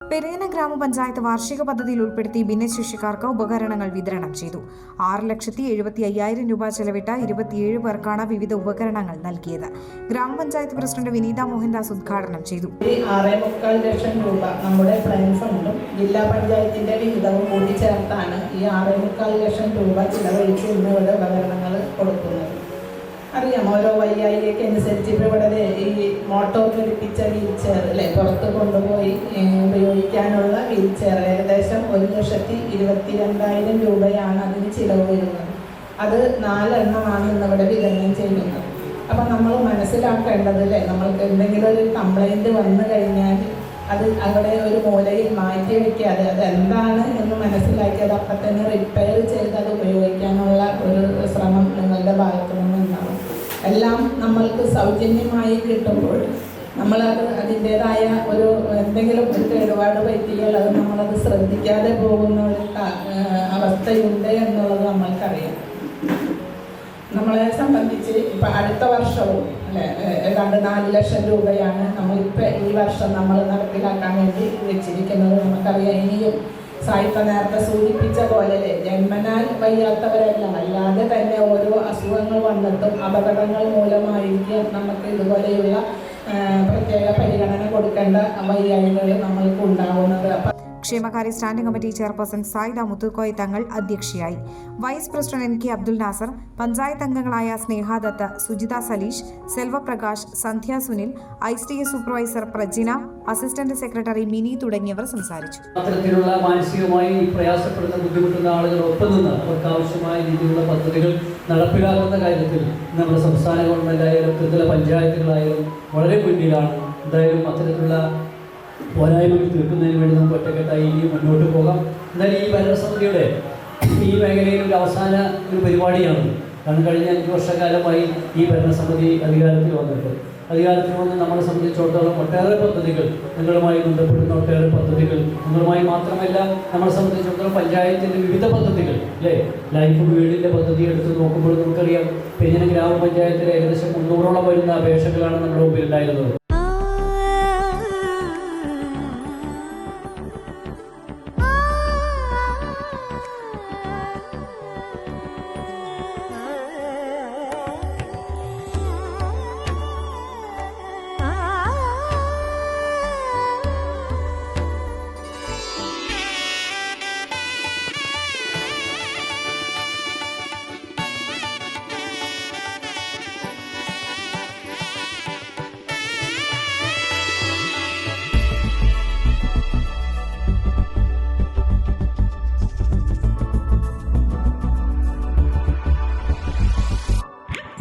പെരേന ഗ്രാമപഞ്ചായത്ത് വാർഷിക പദ്ധതിയിൽ ഉൾപ്പെടുത്തി ഭിന്നശേഷിക്കാർക്ക് ഉപകരണങ്ങൾ വിതരണം ചെയ്തു. ആറ് ലക്ഷത്തി എഴുപത്തി അയ്യായിരം രൂപ ചെലവിട്ട ഇരുപത്തിയേഴ് പേർക്കാണ് വിവിധ ഉപകരണങ്ങൾ നൽകിയത്. ഗ്രാമപഞ്ചായത്ത് പ്രസിഡന്റ് വിനീത മോഹൻദാസ് ഉദ്ഘാടനം ചെയ്തു. ലക്ഷം രൂപ നമ്മുടെ ജില്ലാ പഞ്ചായത്തിന്റെ വിഹിതവും കൂട്ടിച്ചേർത്താണ് ഈ ആറേ ലക്ഷം രൂപ ചിലവഴിച്ച് ഉപകരണങ്ങൾ കൊടുക്കുന്നത്. അറിയാം ഓരോ വയ്യായികയ്ക്ക് അനുസരിച്ച് ഇപ്പോൾ ഇവിടെ ഈ മോട്ടോർ ഘടിപ്പിച്ച വീൽ ചെയർ അല്ലേ പുറത്ത് കൊണ്ടുപോയി ഉപയോഗിക്കാനുള്ള വീൽ ചെയർ ഏകദേശം ഒരു ലക്ഷത്തി ഇരുപത്തി രണ്ടായിരം രൂപയാണ് അതിന് ചിലവ് വരുന്നത്. അത് നാലെണ്ണമാണ് ഇന്നിവിടെ വിതരണം ചെയ്യുന്നത്. അപ്പം നമ്മൾ മനസ്സിലാക്കേണ്ടത് അല്ലേ നമ്മൾക്ക് എന്തെങ്കിലും ഒരു കംപ്ലൈന്റ് വന്നു കഴിഞ്ഞാൽ അത് അവിടെ ഒരു മൂലയിൽ മാറ്റി വയ്ക്കാതെ അത് എന്താണ് എന്ന് മനസ്സിലാക്കി അത് അപ്പം തന്നെ റിപ്പയർ ചെയ്ത് അത് ഉപയോഗിക്കാനുള്ള ഒരു ശ്രമം നിങ്ങളുടെ ഭാഗത്തു എല്ലാം നമ്മൾക്ക് സൗജന്യമായി കിട്ടുമ്പോൾ നമ്മളത് അതിന്റെതായ ഒരു എന്തെങ്കിലും ഒരു കേടുപാട് പറ്റിയാൽ അത് നമ്മളത് ശ്രദ്ധിക്കാതെ പോകുന്ന ഒരു അവസ്ഥയുണ്ട് എന്നുള്ളത് നമ്മൾക്കറിയാം. നമ്മളെ സംബന്ധിച്ച് ഇപ്പം അടുത്ത വർഷവും അല്ലെ ഏതാണ്ട് നാല് ലക്ഷം രൂപയാണ് നമ്മളിപ്പോൾ ഈ വർഷം നമ്മൾ നടപ്പിലാക്കാൻ വേണ്ടി വെച്ചിരിക്കുന്നത്. നമുക്കറിയാം ഇനിയും സായിപ്പ നേരത്തെ സൂചിപ്പിച്ച പോലെ ജന്മനാൽ വയ്യാത്തവരല്ല. അല്ലാതെ തന്നെ ഓരോ അസുഖങ്ങൾ വന്നിട്ടും അപകടങ്ങൾ മൂലമായിരിക്കും നമുക്ക് ഇതുപോലെയുള്ള പ്രത്യേക പരിഗണന കൊടുക്കേണ്ട വയ്യായ്മകൾ നമ്മൾക്ക് ഉണ്ടാവുന്നത്. അപ്പം ക്ഷേമകാര്യ standing committee chairperson Saida Muthukoya Thangal അധ്യക്ഷയായി. Vice president N K Abdul Nasar panchayat അംഗങ്ങളായ Sneha Dath Sujitha Saleesh Selvaprakash Sandhya Sunil I C S supervisor Prajina assistant secretary Mini തുടങ്ങിയവർ സംസാരിച്ചു. അത്തരത്തിലുള്ള മാനസികമായി പ്രയാസപ്പെടുന്ന ബുദ്ധിമുട്ടുന്ന ആളുകൾ ഒപ്പം നിന്ന് അവർക്ക് ആവശ്യമായ രീതിയിലുള്ള പദ്ധതികൾ നടപ്പിലാക്കുന്ന കാര്യത്തിൽ നമ്മുടെ സംസ്ഥാന ഗവൺമെന്റ് ആയാലും പഞ്ചായത്തുകളായാലും വളരെ മുന്നിലാണ്. എന്തായാലും അത്തരത്തിലുള്ള പോരായ്മകൾ തീർക്കുന്നതിന് വേണ്ടി നമുക്ക് ഒറ്റക്കെട്ടായി ഇനി മുന്നോട്ട് പോകാം. എന്നാൽ ഈ ഭരണസമിതിയുടെ ഈ മേഖലയിൽ ഒരു അവസാന ഒരു പരിപാടിയാണ്. കാരണം കഴിഞ്ഞ അഞ്ച് വർഷക്കാലമായി ഈ ഭരണസമിതി അധികാരത്തിൽ വന്നിട്ട്. അധികാരത്തിൽ വന്ന് നമ്മളെ സംബന്ധിച്ചിടത്തോളം ഒട്ടേറെ പദ്ധതികൾ നിങ്ങളുമായി ബന്ധപ്പെടുന്ന ഒട്ടേറെ പദ്ധതികൾ. നിങ്ങളുമായി മാത്രമല്ല നമ്മളെ സംബന്ധിച്ചിടത്തോളം പഞ്ചായത്തിന്റെ വിവിധ പദ്ധതികൾ അല്ലേ? ലൈഫ് വീടിന്റെ പദ്ധതി എടുത്ത് നോക്കുമ്പോൾ നമുക്കറിയാം. പിന്നെ ഗ്രാമപഞ്ചായത്തിൽ ഏകദേശം മുന്നൂറോളം വരുന്ന അപേക്ഷകളാണ് നമ്മുടെ മുമ്പിൽ